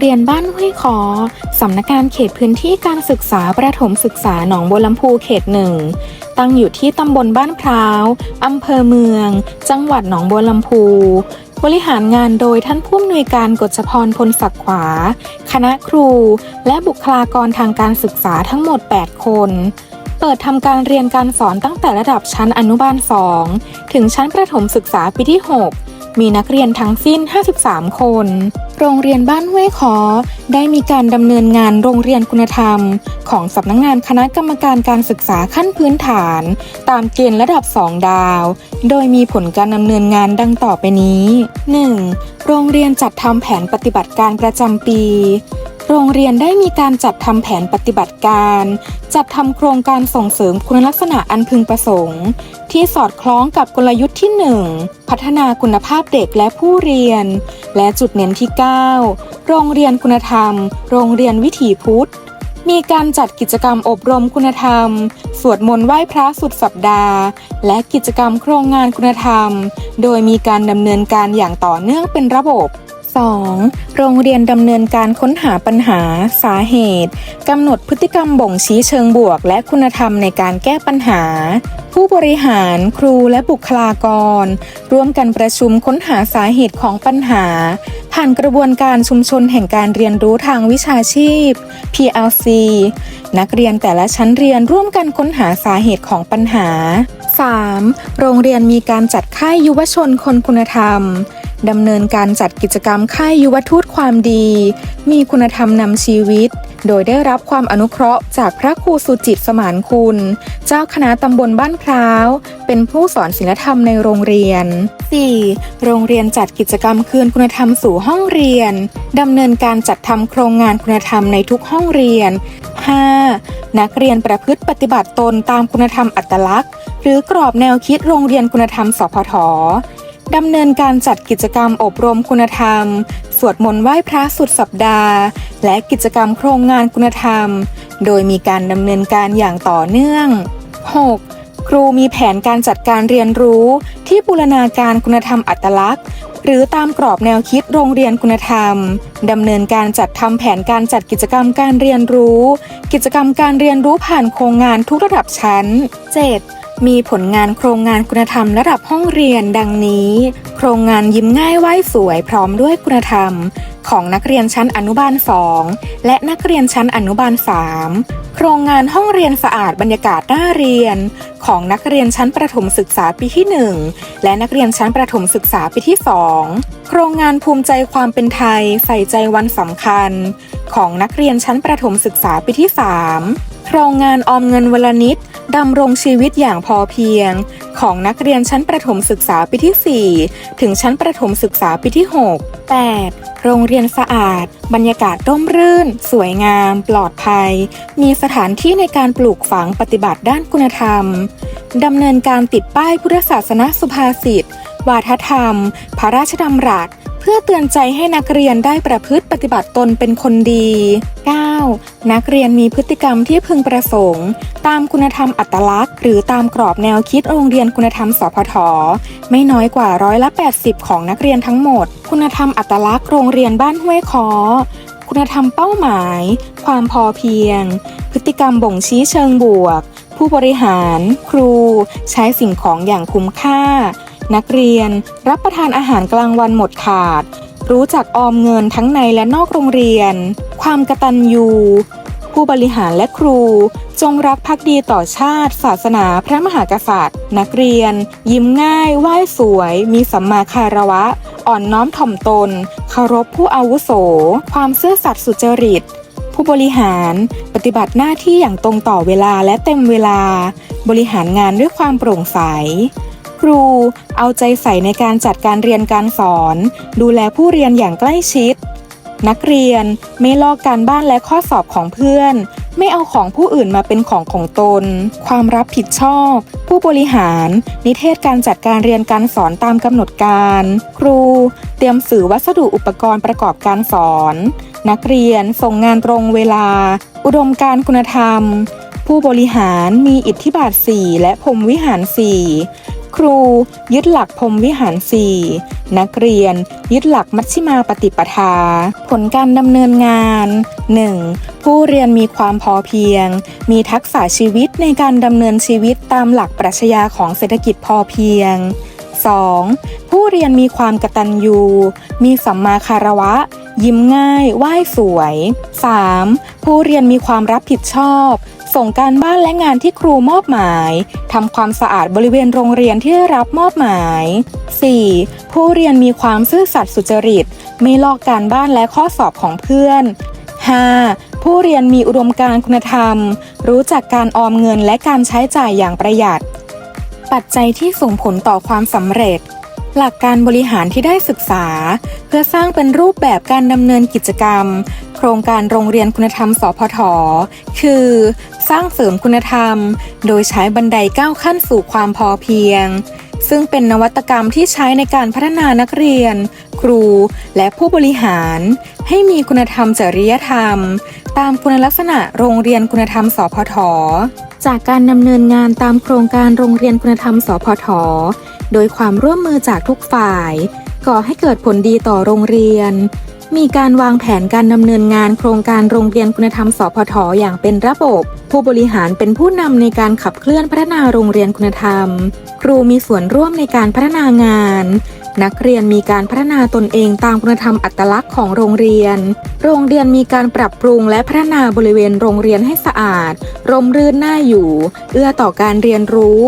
เรียนบ้านห้วยขอสำนักงานเขตพื้นที่การศึกษาประถมศึกษาหนองบัวลำพูเขตหนึ่ง ตั้งอยู่ที่ตำบลบ้านพร้าวอำเภอเมือง จังหวัดหนองบัวลำพู บริหารงานโดยท่านผู้อำนวยการกฎชพรพลศักดิ์ขวา คณะครู และบุคลากรทางการศึกษาทั้งหมด 8 คนเปิดทำการเรียนการสอนตั้งแต่ระดับชั้นอนุบาล 2 ถึงชั้นประถมศึกษาปีที่ 6 มีนักเรียนทั้งสิ้น 53 คน โรงเรียนบ้านห้วยขอได้มีการดำเนินงานโรงเรียนคุณธรรม ของสำนักงงานคณะกรรมการการศึกษาขั้นพื้นฐาน ตามเกณฑ์ระดับ 2 ดาว โดยมีผลการดำเนินงานดังต่อไปนี้ 1. โรงเรียนจัดทำแผนปฏิบัติการประจำปี โรงเรียนได้มีการจัดทำแผนปฏิบัติการ จัดทำโครงการส่งเสริมคุณลักษณะอันพึงประสงค์ ที่สอดคล้องกับกลยุทธ์ที่ 1 พัฒนาคุณภาพเด็กและผู้เรียน และจุดเน้นที่ 9 โรงเรียนคุณธรรม โรงเรียนวิถีพุทธ มีการจัดกิจกรรมอบรมคุณธรรม สวดมนต์ไหว้พระสุดสัปดาห์ และกิจกรรมโครงงานคุณธรรม โดยมีการดำเนินการอย่างต่อเนื่องเป็นระบบ 2. โรงเรียนดำเนินการค้นหาปัญหา สาเหตุกำหนดพฤติกรรมบ่งชี้เชิงบวก และคุณธรรมในการแก้ปัญหา ผู้บริหารครูและบุคลากร ร่วมกันประชุมค้นหาสาเหตุของปัญหา ผ่านกระบวนการชุมชนแห่งการเรียนรู้ทางวิชาชีพ PLC นักเรียนแต่ละชั้นเรียนร่วมกันค้นหาสาเหตุของปัญหา 3. โรงเรียนมีการจัดค่ายยุวชนคนคุณธรรม ดำเนินการจัดกิจกรรมค่ายยุวทูตความดี มีคุณธรรมนำชีวิต โดยได้รับความอนุเคราะห์จากพระครูสุจิตสมานคุณ เจ้าคณะตำบลบ้านพร้าว เป็นผู้สอนศิลธรรมในโรงเรียน 4. โรงเรียนจัดกิจกรรมคืนคุณธรรมสู่ห้องเรียน ดำเนินการจัดทำโครงงานคุณธรรมในทุกห้องเรียน 5. นักเรียนประพฤติปฏิบัติตนตามคุณธรรมอัตลักษณ์ หรือกรอบแนวคิดโรงเรียนคุณธรรมสพท ดำเนินการจัดกิจกรรมอบรมคุณธรรม สวดมนต์ไหว้พระสุดสัปดาห์ และกิจกรรมโครงงานคุณธรรม โดยมีการดำเนินการอย่างต่อเนื่อง 6. ครูมีแผนการจัดการเรียนรู้ที่บูรณาการคุณธรรมอัตลักษณ์ หรือตามกรอบแนวคิดโรงเรียนคุณธรรมดำเนินการจัดทำแผนการจัดกิจกรรมการเรียนรู้ กิจกรรมการเรียนรู้ผ่านโครงงานทุกระดับชั้น 7. มีผลงานโครงงานคุณธรรมระดับห้องเรียนดังนี้ ครงงานยิ้มง่ายไหวสวยพร้อมด้วยคุณธรรม ของนักเรียนชั้นอนุบาล 2 และนักเรียนชั้นอนุบาล 3 โครงงานห้องเรียนสะอาดบรรยากาศน่าเรียน ของนักเรียนชั้นประถมศึกษาปีที่ 1 และนักเรียนชั้นประถมศึกษาปีที่ 2 โครงงานภูมิใจความเป็นไทยใส่ใจวันสำคัญ ของนักเรียนชั้นประถมศึกษาปีที่ 3 โครงงานออมเงินวลนิดดำรงชีวิตอย่างพอเพียงของนักเรียนชั้นประถมศึกษาปีที่ 4 ถึงชั้นประถมศึกษาปีที่ 6 8. โรงเรียนสะอาด บรรยากาศร่มรื่น สวยงาม ปลอดภัย มีสถานที่ในการปลูกฝังปฏิบัติด้านคุณธรรมดำเนินการติดป้ายพุทธศาสนสุภาษิตวาทธรรม พระราชดำรัส เพื่อเตือนใจให้นักเรียนได้ประพฤติปฏิบัติตนเป็นคนดี 9. นักเรียนมีพฤติกรรมที่พึงประสงค์ ตามคุณธรรมอัตลักษณ์ หรือตามกรอบแนวคิดโรงเรียนคุณธรรมสพท ไม่น้อยกว่าร้อยละ 80 ของนักเรียนทั้งหมด คุณธรรมอัตลักษณ์โรงเรียนบ้านห้วยคอคุณธรรมเป้าหมาย ความพอเพียง พฤติกรรมบ่งชี้เชิงบวก ผู้บริหาร ครู ใช้สิ่งของอย่างคุ้มค่า นักเรียนรับประทานอาหารกลางวันหมดขาด รู้จักออมเงินทั้งในและนอกโรงเรียน ความกตัญญูผู้บริหารและครู จงรักภักดีต่อชาติ ศาสนาพระมหากษัตริย์ นักเรียน ยิ้มง่าย ไหว้สวย มีสัมมาคารวะ อ่อนน้อมถ่อมตนเคารพผู้อาวุโส ความซื่อสัตย์สุจริต ผู้บริหารปฏิบัติหน้าที่อย่างตรงต่อเวลาและเต็มเวลา บริหารงานด้วยความโปร่งใส ครู เอาใจใส่ในการจัดการเรียนการสอน ดูแลผู้เรียนอย่างใกล้ชิด นักเรียนไม่ลอกการบ้านและข้อสอบของเพื่อน ไม่เอาของผู้อื่นมาเป็นของของตน ความรับผิดชอบ ผู้บริหาร นิเทศการจัดการเรียนการสอนตามกำหนดการ ครู เตรียมสื่อวัสดุอุปกรณ์ประกอบการสอน นักเรียนส่งงานตรงเวลา อุดมการณ์คุณธรรมผู้บริหารมีอิทธิบาท 4 และพรมวิหาร 4 ครู ยึดหลักพรมวิหาร4นักเรียน ยึดหลักมัชฌิมาปฏิปทา ผลการดำเนินงาน 1. ผู้เรียนมีความพอเพียง มีทักษะชีวิตในการดำเนินชีวิตตามหลักปรัชญาของเศรษฐกิจพอเพียง 2. ผู้เรียนมีความกตัญญู มีสัมมาคารวะ ยิ้มง่ายไหว้สวย 3. ผู้เรียนมีความรับผิดชอบ ส่งการบ้านและงานที่ครูมอบหมายทำความสะอาดบริเวณโรงเรียนที่ได้รับมอบหมาย 4. ผู้เรียนมีความซื่อสัตย์สุจริต ไม่ลอกการบ้านและข้อสอบของเพื่อน 5. ผู้เรียนมีอุดมการณ์คุณธรรม รู้จักการออมเงินและการใช้จ่ายอย่างประหยัด ปัจจัยที่ส่งผลต่อความสำเร็จ หลักการบริหารที่ได้ศึกษา เพื่อสร้างเป็นรูปแบบการดำเนินกิจกรรม โครงการโรงเรียนคุณธรรมสพทคือ สร้างเสริมคุณธรรม โดยใช้บันไดก้าวขั้นสู่ความพอเพียง ซึ่งเป็นนวัตกรรมที่ใช้ในการพัฒนานักเรียน ครู และผู้บริหาร ให้มีคุณธรรมจริยธรรม ตามคุณลักษณะโรงเรียนคุณธรรมสพทจากการดำเนินงานตามโครงการโรงเรียนคุณธรรมสพท โดยความร่วมมือจากทุกฝ่าย ก่อให้เกิดผลดีต่อโรงเรียน มีการวางแผนการดำเนินงานโครงการโรงเรียนคุณธรรมสพทอย่างเป็นระบบ ผู้บริหารเป็นผู้นำในการขับเคลื่อนพัฒนาโรงเรียนคุณธรรม ครูมีส่วนร่วมในการพัฒนางาน นักเรียนมีการพัฒนาตนเองตามคุณธรรมอัตลักษณ์ของโรงเรียน โรงเรียนมีการปรับปรุงและพัฒนาบริเวณโรงเรียนให้สะอาด ร่มรื่นน่าอยู่ เอื้อต่อการเรียนรู้